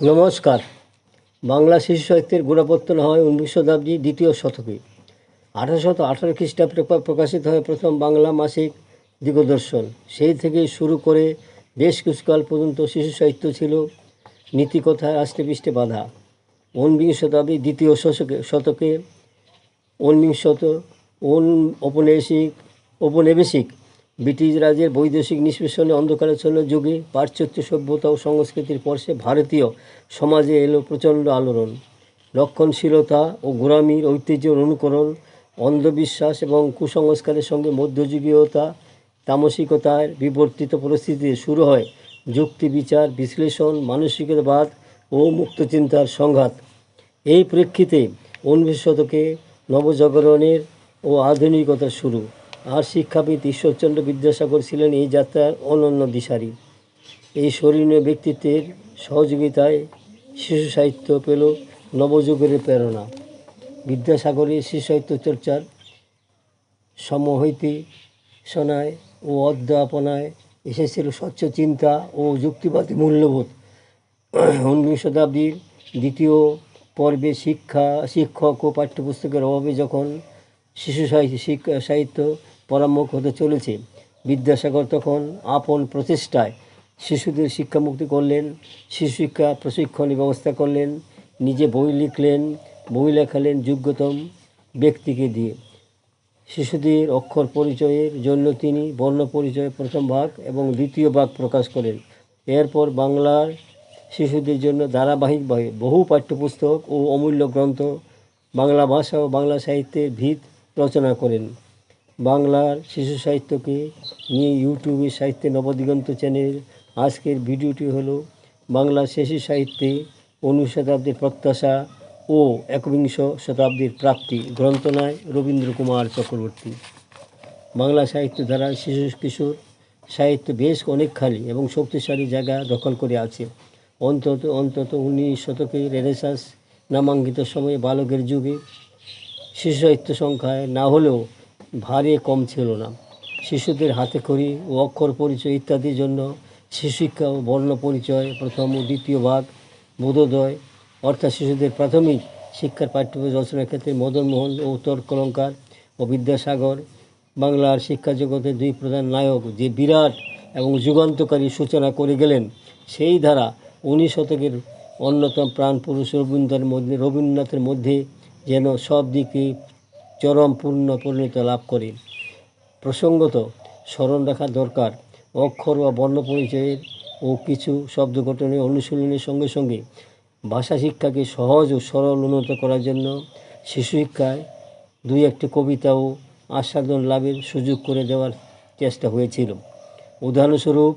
নমস্কার। বাংলা শিশু সাহিত্যের গোড়াপত্তন হয় উনিশ শতাব্দী দ্বিতীয় শতকে। আঠারোশত আঠারো খ্রিস্টাব্দে প্রকাশিত হয় প্রথম বাংলা মাসিক দিগদর্শন। সেই থেকে শুরু করে বেশ কিছুকাল পর্যন্ত শিশু সাহিত্য ছিল নীতিকথায় আষ্টেপৃষ্টে বাধা। ঊনবিংশ শতাব্দী দ্বিতীয় শতকে শতকে ঊনবিংশত ঊন ঔপনিবেশিক ঔপনিবেশিক ব্রিটিশ রাজের বৈদেশিক নিষ্পেষণে অন্ধকারাচ্ছন্ন যুগে পাশ্চাত্য সভ্যতা ও সংস্কৃতির পর্শে ভারতীয় সমাজে এলো প্রচণ্ড আলোড়ন। রক্ষণশীলতা ও গোড়ামির ঐতিহ্যের অনুকরণ, অন্ধবিশ্বাস এবং কুসংস্কারের সঙ্গে মধ্যযুগীয়তা, তামসিকতার বিবর্তিত পরিস্থিতিতে শুরু হয় যুক্তি, বিচার, বিশ্লেষণ মানসিকতাবাদ ও মুক্তচিন্তার সংঘাত। এই প্রেক্ষিতে ঊনবিংশ শতকে নবজাগরণের ও আধুনিকতার শুরু। আর শিক্ষাবিদ ঈশ্বরচন্দ্র বিদ্যাসাগর ছিলেন এই যাত্রার অনন্য দিশারি। এই স্মরণীয় ব্যক্তিত্বের সহযোগিতায় শিশু সাহিত্য পেল নবযুগের প্রেরণা। বিদ্যাসাগরের শিশু সাহিত্য চর্চার সম হইতে শোনায় ও অধ্যাপনায় এসেছিল স্বচ্ছ চিন্তা ও যুক্তিবাদী মূল্যবোধ। ঊনবিংশ শতাব্দীর দ্বিতীয় পর্বে শিক্ষা, শিক্ষক ও পাঠ্যপুস্তকের অভাবে যখন শিশু সাহিত্য সাহিত্য পরামুখ হতে চলেছে। বিদ্যাসাগর তখন আপন প্রচেষ্টায় শিশুদের শিক্ষামুক্তি করলেন, শিশু শিক্ষা প্রশিক্ষণের ব্যবস্থা করলেন, নিজে বই লিখলেন, বই লেখালেন যোগ্যতম ব্যক্তিকে দিয়ে। শিশুদের অক্ষর পরিচয়ের জন্য তিনি বর্ণ পরিচয়ের প্রথম ভাগ এবং দ্বিতীয় ভাগ প্রকাশ করেন। এরপর বাংলার শিশুদের জন্য ধারাবাহিকভাবে বহু পাঠ্যপুস্তক ও অমূল্য গ্রন্থ, বাংলা ভাষা ও বাংলা সাহিত্যের ভিত রচনা করেন। বাংলার শিশু সাহিত্যকে নিয়ে ইউটিউবে সাহিত্যে নবদিগন্ত চ্যানেল। আজকের ভিডিওটি হলো বাংলা শিশু সাহিত্যে ঊনিশ শতাব্দীর প্রত্যাশা ও একবিংশ শতাব্দীর প্রাপ্তি গ্রন্থনায় রবীন্দ্র কুমার চক্রবর্তী। বাংলা সাহিত্য ধারা শিশু কিশোর সাহিত্য বেশ অনেকখানি এবং শক্তিশালী জায়গা দখল করে আছে। অন্তত অন্তত উনিশ শতকে রেনেসাস নামাঙ্কিত সময়ে বালকের যুগে শিশু সাহিত্য সংখ্যায় না হলেও ভারে কম ছিল না। শিশুদের হাতে খড়ি ও অক্ষর পরিচয় ইত্যাদির জন্য শিশু শিক্ষা ও বর্ণ পরিচয় প্রথম ও দ্বিতীয় ভাগ, বোধোদয়, অর্থাৎ শিশুদের প্রাথমিক শিক্ষার পাঠ্যপুস্তক রচনার ক্ষেত্রে মদনমোহন ও তর্ক অলঙ্কার ও বিদ্যাসাগর, বাংলার শিক্ষা জগতের দুই প্রধান নায়ক যে বিরাট এবং যুগান্তকারী সূচনা করে গেলেন, সেই ধারা উনিশ শতকের অন্যতম প্রাণ পুরুষ রবীন্দ্রের মধ্যে, রবীন্দ্রনাথের মধ্যে যেন সব দিকে চরম পূর্ণ পরিণত লাভ করে। প্রসঙ্গত, স্মরণ রাখা দরকার। অক্ষর বা বর্ণ পরিচয়ের ও কিছু শব্দ গঠনের অনুশীলনের সঙ্গে সঙ্গে ভাষা শিক্ষাকে সহজ ও সরল উন্নত করার জন্য শিশু শিক্ষায় দুই একটি কবিতা ও আস্বাদন লাভের সুযোগ করে দেওয়ার চেষ্টা হয়েছিল। উদাহরণস্বরূপ,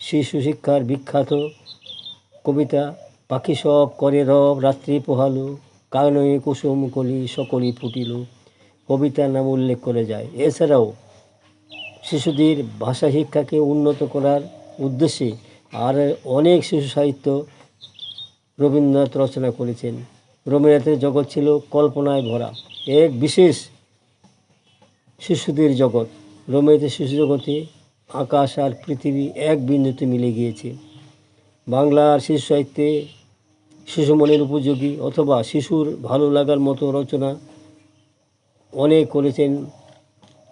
শিশু শিক্ষার বিখ্যাত কবিতা, পাখি সব করে রব, রাত্রি পোহালো, কানয়ে কুসুম কলি সকলই ফুটিল। কবিতার নাম উল্লেখ করে যায়। এছাড়াও শিশুদের ভাষা শিক্ষাকে উন্নত করার উদ্দেশ্যে আর অনেক শিশু সাহিত্য রবীন্দ্রনাথ রচনা করেছেন। রবীন্দ্রনাথের জগৎ ছিল কল্পনায় ভরা। এক বিশেষ শিশুদের জগৎ। রবীন্দ্রনাথের শিশু জগতে আকাশ আর পৃথিবী এক বিন্দুতে মিলে গিয়েছে। বাংলার শিশু সাহিত্যে শিশু মনের উপযোগী অথবা শিশুর ভালো লাগার মতো রচনা অনেক করেছেন,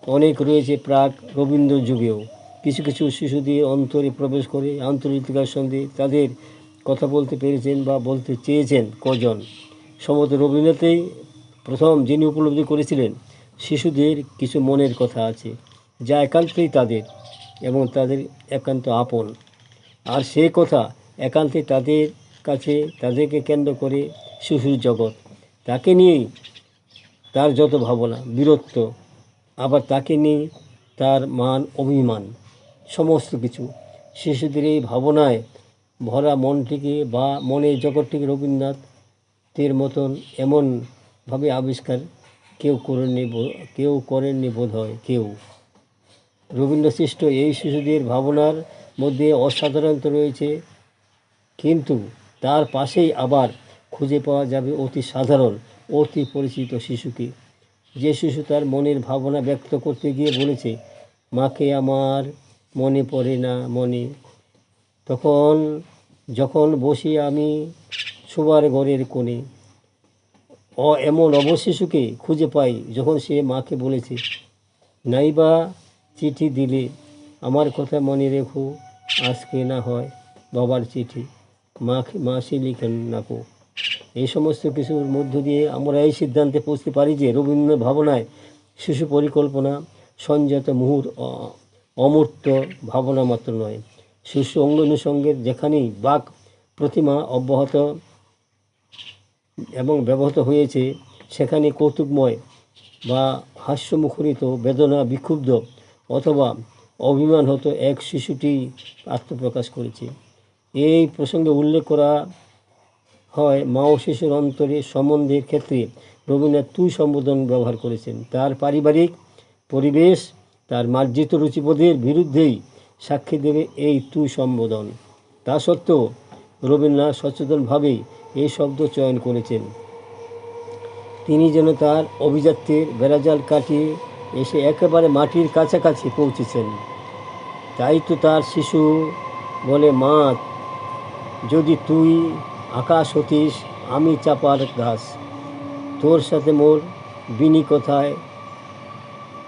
অনেক রয়েছে প্রাক রবীন্দ্র যুগেও। কিছু কিছু শিশু দিয়ে অন্তরে প্রবেশ করে আন্তরিকতার সঙ্গে তাদের কথা বলতে পেরেছেন বা বলতে চেয়েছেন কজন। সম্ভবত রবীন্দ্রনাথেই প্রথম যিনি উপলব্ধি করেছিলেন, শিশুদের কিছু মনের কথা আছে, যা একান্তই তাদের এবং তাদের একান্ত আপন। আর সে কথা একান্তে তাদের কাছে তাদেরকে কেন্দ্র করে শিশুর জগৎ। তাকে নিয়েই তার যত ভাবনা, বীরত্ব, আবার তাকে নিয়ে তার মান, অভিমান, সমস্ত কিছু। শিশুদের এই ভাবনায় ভরা মনটিকে বা মনের জগৎটিকে রবীন্দ্রনাথের মতন এমনভাবে আবিষ্কার কেউ করেননি কেউ করেননি বোধ হয় কেউ। রবীন্দ্র সৃষ্ট এই শিশুদের ভাবনার মধ্যে অসাধারণতা রয়েছে, কিন্তু তার পাশেই আবার খুঁজে পাওয়া যাবে অতি সাধারণ অতি পরিচিত শিশুকে যে শিশু তার মনের ভাবনা ব্যক্ত করতে গিয়ে বলেছে, মাকে আমার মনে পড়ে না, মনে। তখন, যখন বসি আমি শোবার ঘরের কোণে, অ, এমন অবশিশুকে খুঁজে পাই যখন সে মাকে বলেছে, নাইবা চিঠি দিলে আমার কথা মনে রেখো, আজকে না হয় বাবার চিঠি। মা মাসি লিখেন নাকো এই সমস্ত কিছুর মধ্য দিয়ে আমরা এই সিদ্ধান্তে পৌঁছতে পারি যে রবীন্দ্র ভাবনায় শিশু পরিকল্পনা সংযত মুহূর্ত অমূর্ত ভাবনা মাত্র নয়। শিশু অঙ্গানুসঙ্গের যেখানেই বাক প্রতিমা অব্যাহত এবং ব্যবহৃত হয়েছে, সেখানে কৌতুকময় বা হাস্যমুখরিত বেদনা বিক্ষুব্ধ অথবা অভিমান হতো এক শিশুটি আত্মপ্রকাশ করেছে। এই প্রসঙ্গে উল্লেখ করা হয় মা ও শিশুর অন্তরে সম্বন্ধের ক্ষেত্রে রবীন্দ্রনাথ তুই সম্বোধন ব্যবহার করেছেন। তার পারিবারিক পরিবেশ, তার মার্জিত রুচিবোধের বিরুদ্ধেই সাক্ষী দেবে এই তুই সম্বোধন। তা সত্ত্বেও রবীন্দ্রনাথ সচেতনভাবেই এই শব্দ চয়ন করেছেন। তিনি যেন তার অভিজাত্যের বেড়াজাল কাটিয়ে এসে একেবারে মাটির কাছাকাছি পৌঁছেছেন। তাই তো তার শিশু বলে, মা, যদি তুই আকাশ হতিস আমি চাপার গাছ তোর সাথে মোর বিনি কথায়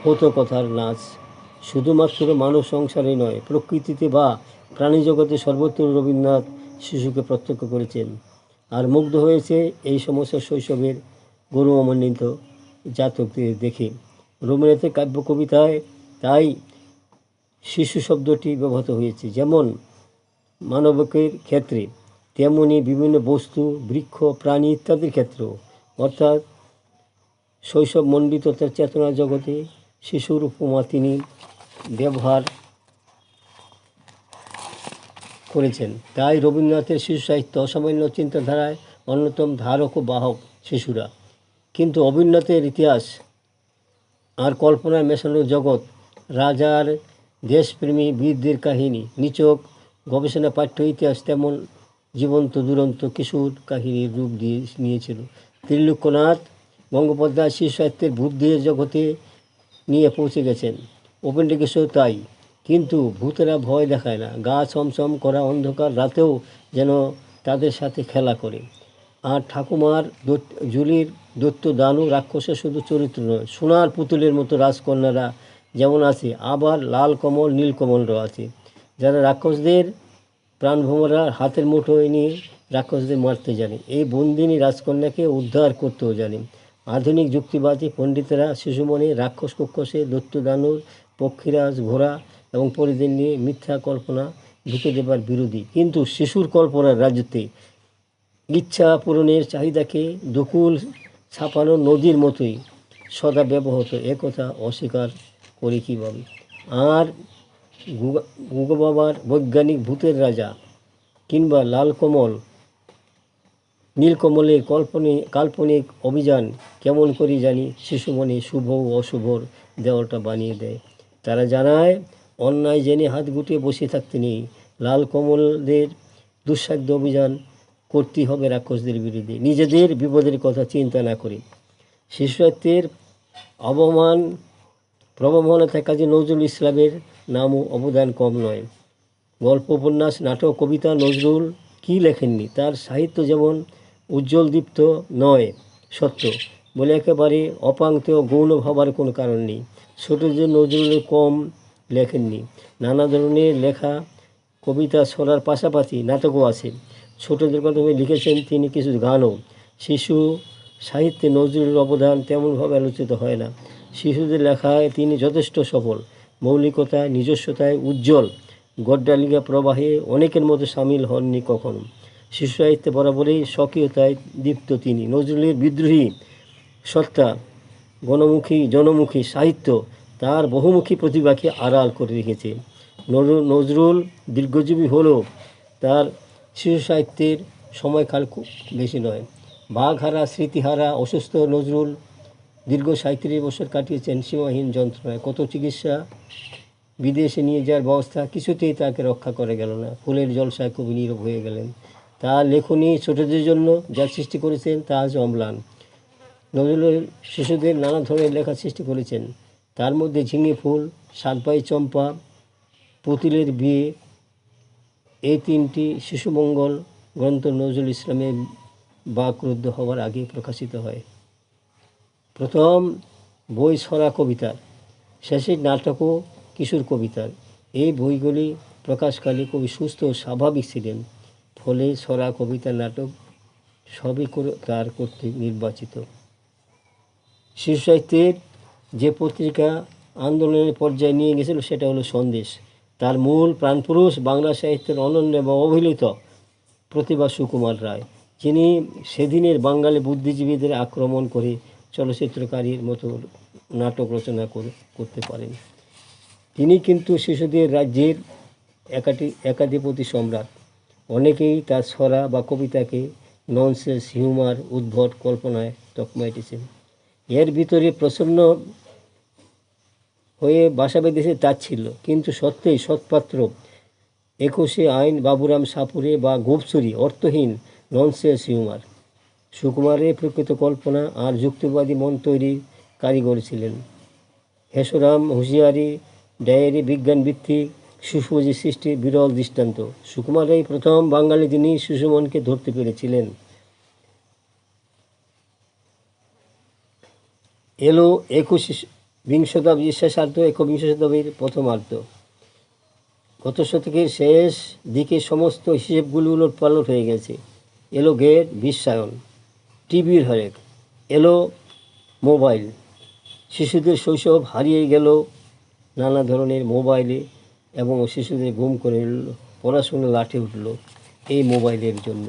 হতো কথার নাচ। শুধুমাত্র মানব সংসারে নয়, প্রকৃতিতে বা প্রাণী জগতে সর্বত্র রবীন্দ্রনাথ শিশুকে প্রত্যক্ষ করেছেন। আর মুগ্ধ হয়েছে এই সমস্ত শৈশবের গৌরবান্বিত জাতকদের দেখে। রবীন্দ্রনাথের কাব্য কবিতায় তাই শিশু শব্দটি ব্যবহৃত হয়েছে, যেমন মানবকের ক্ষেত্রে। তেমনি বিভিন্ন বস্তু, বৃক্ষ, প্রাণী ইত্যাদির ক্ষেত্রেও, অর্থাৎ শৈশব মণ্ডিত তার চেতনা জগতে শিশুর উপমা তিনি ব্যবহার করেছেন। তাই রবীন্দ্রনাথের শিশু সাহিত্য অসামান্য চিন্তাধারায় অন্যতম ধারক ও বাহক শিশুরা। কিন্তু অবীন্দ্রনাথের ইতিহাস আর কল্পনায় মেশানো জগৎ, রাজার দেশপ্রেমী বীরদের কাহিনী, নিচক গবেষণা পাঠ্য ইতিহাস তেমন জীবন্ত, দুরন্ত কিশোর কাহিনীর রূপ দিয়ে নিয়েছিল। ত্রিলোক্যনাথ গঙ্গোপাধ্যায় শিশু সাহিত্যের বুদ্ধির জগতে নিয়ে পৌঁছে গেছেন। উপেন্দ্রকিশোর তাই, কিন্তু ভূতেরা ভয় দেখায় না। গা ছমছম করা অন্ধকার রাতেও যেন তাদের সাথে খেলা করে। আর ঠাকুমার জুলির দৈত্য দানু রাক্ষসের শুধু চরিত্র নয়, সোনার পুতুলের মতো রাজকন্যারা যেমন আছে, আবার লাল কমল, নীল কমলরাও আছে। যারা রাক্ষসদের প্রাণভোমরা হাতের মুঠোয় নিয়ে রাক্ষসদের মারতে জানে। এই বন্দিনী রাজকন্যাকে উদ্ধার করতেও জানে। আধুনিক যুক্তিবাদী পণ্ডিতেরা শিশুমনে রাক্ষস কক্ষসে দৈত্য দানুর পক্ষীরাজ, ঘোড়া এবং পরিদের নিয়ে মিথ্যা কল্পনা ঢুকে দেবার বিরোধী। কিন্তু শিশুর কল্পনার রাজ্যতে ইচ্ছা পূরণের চাহিদাকে দুকুল ছাপানো নদীর মতোই সদা ব্যবহৃত। একথা অস্বীকার করি কীভাবে? আর বাবার বৈজ্ঞানিক ভূতের রাজা কিংবা লালকমল, নীলকমলের কল্পনিক কাল্পনিক অভিযান কেমন করে জানি শিশু মনে শুভ ও অশুভর দেওয়ালটা বানিয়ে দেয়। তারা জানায়, অন্যায় জেনে হাত গুটিয়ে বসে থাকতে নেই। লাল কমলদের দুঃসাধ্য অভিযান করতেই হবে রাক্ষসদের বিরুদ্ধে। নিজেদের বিপদের কথা চিন্তা না করে। শিশু সাহিত্যের অবমান প্রবণতার কাজে নজরুল ইসলামের নামও অবদান কম নয়। গল্প, উপন্যাস, নাটক, কবিতা, নজরুল কী লেখেননি? তার সাহিত্য যেমন উজ্জ্বল দীপ্ত নয়, সত্য, বলে একেবারে অপাঙ্ক্ত গৌণ ভাবার কোনো কারণ নেই। ছোটদের নজরুলের কম লেখেননি, নানা ধরনের লেখা, কবিতা ছড়ার পাশাপাশি নাটকও আছে। ছোটদের কথা লিখেছেন তিনি কিছু গানও। শিশু সাহিত্যে নজরুলের অবদান তেমনভাবে আলোচিত হয় না। শিশুদের লেখায় তিনি যথেষ্ট সফল। মৌলিকতায় নিজস্বতায় উজ্জ্বল। গড্ডালিগা প্রবাহে অনেকের মতো সামিল হননি কখনো। শিশু সাহিত্যে বরাবরই স্বকীয়তায় দীপ্ত তিনি। নজরুলের বিদ্রোহী সত্তা, গণমুখী, জনমুখী সাহিত্য তার বহুমুখী প্রতিভাকে আড়াল করে রেখেছে। নজরুল দীর্ঘজীবী হলেও তার শিশু সাহিত্যের সময়কাল খুব বেশি নয়। বাঘহারা, স্মৃতিহারা, অসুস্থ নজরুল দীর্ঘ সাঁত্রিশ বছর কাটিয়েছেন সীমাহীন যন্ত্রণায়। কত চিকিৎসা বিদেশে নিয়ে যাওয়ার ব্যবস্থা কিছুতেই তাকে রক্ষা করে গেল না। ফুলের জলসায় কবি নীরব হয়ে গেলেন। তার লেখনী ছোটদের জন্য যা সৃষ্টি করেছেন তা আজ অম্লান। নজরুলের শিশুদের নানা ধরনের লেখা সৃষ্টি করেছেন। তার মধ্যে ঝিঙে ফুল সাতপাই চম্পা, পুতুলের বিয়ে, এই তিনটি শিশুমঙ্গল গ্রন্থ নজরুল ইসলামের বাকরুদ্ধ হওয়ার আগে প্রকাশিত হয়। প্রথম বই ছড়া কবিতার শেষের নাটকও কিশোর কবিতার। এই বইগুলি প্রকাশকালে কবি সুস্থ ও স্বাভাবিক ছিলেন। ফলে ছড়া কবিতা নাটক সবই করে- তার কর্তৃক নির্বাচিত। শিশু সাহিত্যের যে পত্রিকা আন্দোলনের পর্যায়ে নিয়ে গেছিল, সেটা হলো সন্দেশ। তার মূল প্রাণপুরুষ বাংলা সাহিত্যের অনন্য এবং অবহেলিত প্রতিভা সুকুমার রায়। যিনি সেদিনের বাঙালি বুদ্ধিজীবীদের আক্রমণ করে চলচ্চিত্রকারীর মতো নাটক রচনা করে, করতে পারেন। তিনি কিন্তু শিশুদের রাজ্যের একাটি, একাধিপতি সম্রাট। অনেকেই তার ছড়া বা কবিতাকে ননসেন্স হিউমার উদ্ভট কল্পনায় তকমা এর ভিতরে প্রসন্ন হয়ে বাসা বেঁধেছে তাচ্ছিল্য কিন্তু সত্যিই সৎপাত্র, একুশে আইন বাবুরাম সাপুরে বা গোপচুরি অর্থহীন ননসেন্স হিউমার সুকুমারের প্রকৃত কল্পনা আর যুক্তিবাদী মন তৈরির কারিগর ছিলেন। হেসরাম হুঁশিয়ারি, ডায়েরি বিজ্ঞান ভিত্তিক সুফুজি সৃষ্টির বিরল দৃষ্টান্ত। সুকুমার এই প্রথম বাঙালি তিনি শিশুমনকে ধরতে পেরেছিলেন। এলো একুশ বিংশ শতাব্দীর শেষার্ধ একবিংশ শতাব্দীর প্রথমার্ধ। গত শতকের শেষ দিকে সমস্ত হিসেবগুলো উলট পালট হয়ে গেছে। এলো গেট, বিশ্বায়ন। টিভির হরেক এলো মোবাইল। শিশুদের শৈশব হারিয়ে গেল নানা ধরনের মোবাইলে এবং শিশুদের গুম করে নিল পড়াশোনা লাঠে উঠল এই মোবাইলের জন্য।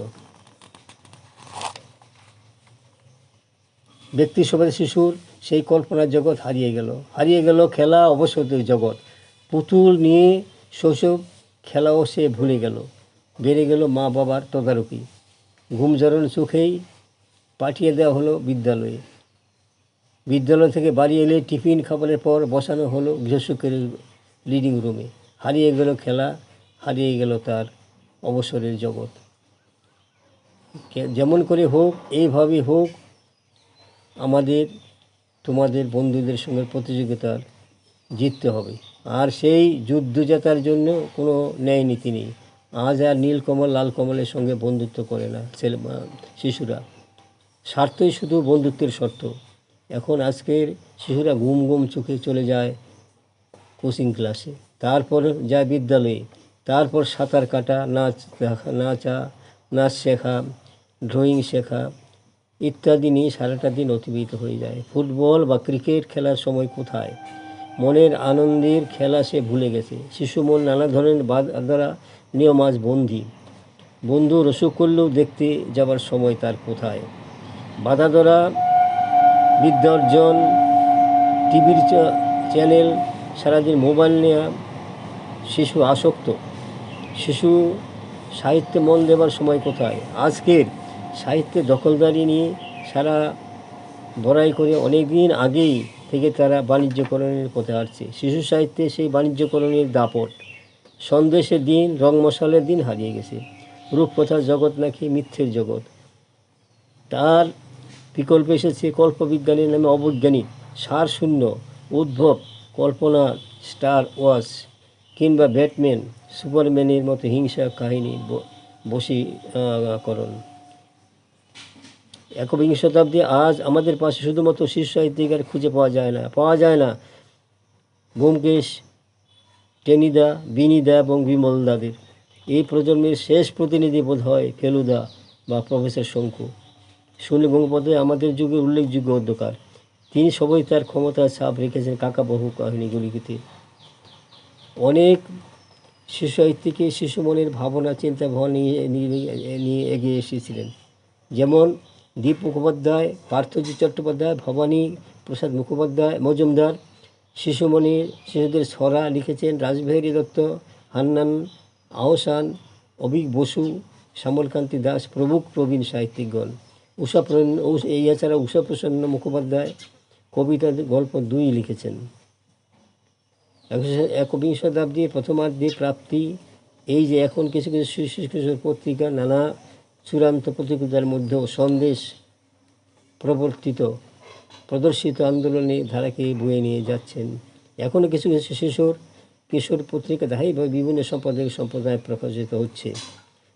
ব্যক্তি সমাজে শিশুর সেই কল্পনার জগৎ হারিয়ে গেল। হারিয়ে গেল খেলা অবসরের জগৎ। পুতুল নিয়ে শৈশব খেলাও সে ভুলে গেল। বেড়ে গেল মা বাবার তদারকি। ঘুম জড়ান চোখেই পাঠিয়ে দেওয়া হলো বিদ্যালয়ে। বিদ্যালয় থেকে বাড়ি এলে টিফিন খাবারের পর বসানো হলো গৃহসুখের লিডিং রুমে হারিয়ে গেল খেলা, হারিয়ে গেল তার অবসরের জগৎ। যেমন করে হোক এইভাবে হোক, আমাদের, তোমাদের বন্ধুদের সঙ্গে প্রতিযোগিতার জিততে হবে। আর সেই যুদ্ধ জেতার জন্য কোনো ন্যায় নীতি নেই। আজ আর নীলকমল লাল কমলের সঙ্গে বন্ধুত্ব করে না ছেলে শিশুরা। স্বার্থই শুধু বন্ধুত্বের শর্ত। এখন আজকের শিশুরা ঘুম ঘুম চোখে চলে যায় কোচিং ক্লাসে। তারপর যায় বিদ্যালয়ে। তারপর সাঁতার কাটা, নাচ দেখা, নাচা, নাচ শেখা ড্রয়িং শেখা ইত্যাদি নিয়ে সারাটা দিন অতিবাহিত হয়ে যায়। ফুটবল বা ক্রিকেট খেলার সময় কোথায়? মনের আনন্দের খেলা সে ভুলে গেছে। শিশু মন নানা ধরনের বাধা নিয়ম আজ বন্দী বন্ধু করলেও দেখতে যাবার সময় তার কোথায়? বাধা ধরা বিদ্যা অর্জন টিভির চ্যানেল, সারাদিন মোবাইল নেওয়া শিশু আসক্ত। শিশু সাহিত্যে মন দেবার সময় কোথায়? আজকের সাহিত্যে দখলদারি নিয়ে সারা বড়াই করে অনেক দিন আগেই থেকে তারা বাণিজ্যকরণের পথে হাঁটছে। শিশু সাহিত্যে সেই বাণিজ্যকরণের দাপট, সন্দেশের দিন রং মশালের দিন হারিয়ে গেছে। রূপকথার জগৎ নাকি মিথ্যের জগৎ। তার বিকল্প এসেছে কল্পবিজ্ঞানের নামে অবৈজ্ঞানিক। সারশূন্য উদ্ভব, কল্পনা, স্টার ওয়াস কিংবা ব্যাটম্যান, সুপারম্যানের মতো হিংসা কাহিনী বশীকরণ একবিংশ শতাব্দী আজ আমাদের পাশে শুধুমাত্র শীর্ষ সাহিত্যিকার খুঁজে পাওয়া যায় না, পাওয়া যায় না। ব্যোমকেশ, টেনিদা, বিনিদা এবং বিমল দাদের এই প্রজন্মের শেষ প্রতিনিধি বোধ হয় ফেলুদা বা প্রফেসর শঙ্কু। সুনীল গঙ্গোপাধ্যায় আমাদের যুগের উল্লেখযোগ্য অধ্যকার তিনি সবাই তার ক্ষমতার ছাপ রেখেছেন কাকা বহু কাহিনীগুলিতে অনেক শিশু সাহিত্যিকে শিশু মনের ভাবনা, চিন্তা, ভাবনা নিয়ে, নিয়ে- এগিয়ে এসেছিলেন। যেমন দীপ মুখোপাধ্যায় পার্থজিৎ চট্টোপাধ্যায়, ভবানী প্রসাদ মুখোপাধ্যায়, মজুমদার। শিশুমণির শিশুদের ছড়া লিখেছেন রাজবিহারী দত্ত, হান্নান আহসান, অভিক বসু, শ্যামলকান্তি দাস প্রমুখ প্রবীণ সাহিত্যিকগণ। উষা প্রসন্ন এই এছাড়া উষা প্রসন্ন মুখোপাধ্যায় কবিতা গল্প দুই লিখেছেন। একবিংশ- শতাব্দীর প্রথমার্ধে প্রাপ্তি, এই যে এখন কিছু কিছু শিশু কিশোর পত্রিকা, নানা চূড়ান্ত প্রতিযোগিতার মধ্যেও সন্দেশ প্রবর্তিত, প্রদর্শিত আন্দোলনে ধারাকে বয়ে নিয়ে যাচ্ছেন। এখনও কিছু কিছু শিশুর, কিশোর পত্রিকা ধারাবাহিকভাবে বিভিন্ন সম্পাদক সম্প্রদায় প্রকাশিত হচ্ছে।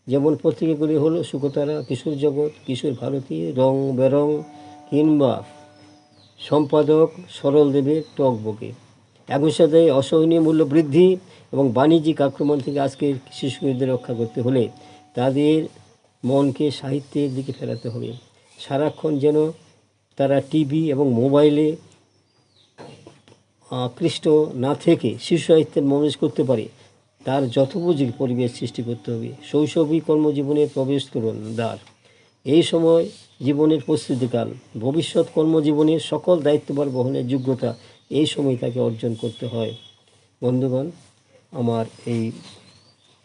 যেমন পত্রিকাগুলি হলো সুকতারা, কিশোর জগৎ, কিশোর ভারতী, রং বেরং, কিংবা সম্পাদক সরল দেবের টকবকে। একই সাথে অসহনীয় মূল্য বৃদ্ধি এবং বাণিজ্যিক আক্রমণ থেকে আজকের শিশুদের রক্ষা করতে হলে তাদের মনকে সাহিত্যের দিকে ফেরাতে হবে। সারাক্ষণ যেন তারা টিভি এবং মোবাইলে আকৃষ্ট না থেকে শিশু সাহিত্যের মনোজ করতে পারে। তার যথোপযোগী পরিবেশ সৃষ্টি করতে হবে। শৈশবই কর্মজীবনে প্রবেশ করুন, দ্বার। এই সময় জীবনের প্রস্তুতিকাল ভবিষ্যৎ কর্মজীবনের সকল দায়িত্বভার বহনের যোগ্যতা এই সময় তাকে অর্জন করতে হয়। বন্ধুগণ, আমার এই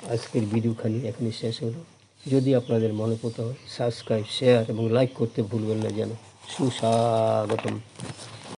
আজকের ভিডিওখানি এখানে শেষ হলো। যদি আপনাদের মনে পড়তে হয় সাবস্ক্রাইব শেয়ার এবং লাইক করতে ভুলবেন না যেন। সুস্বাগতম।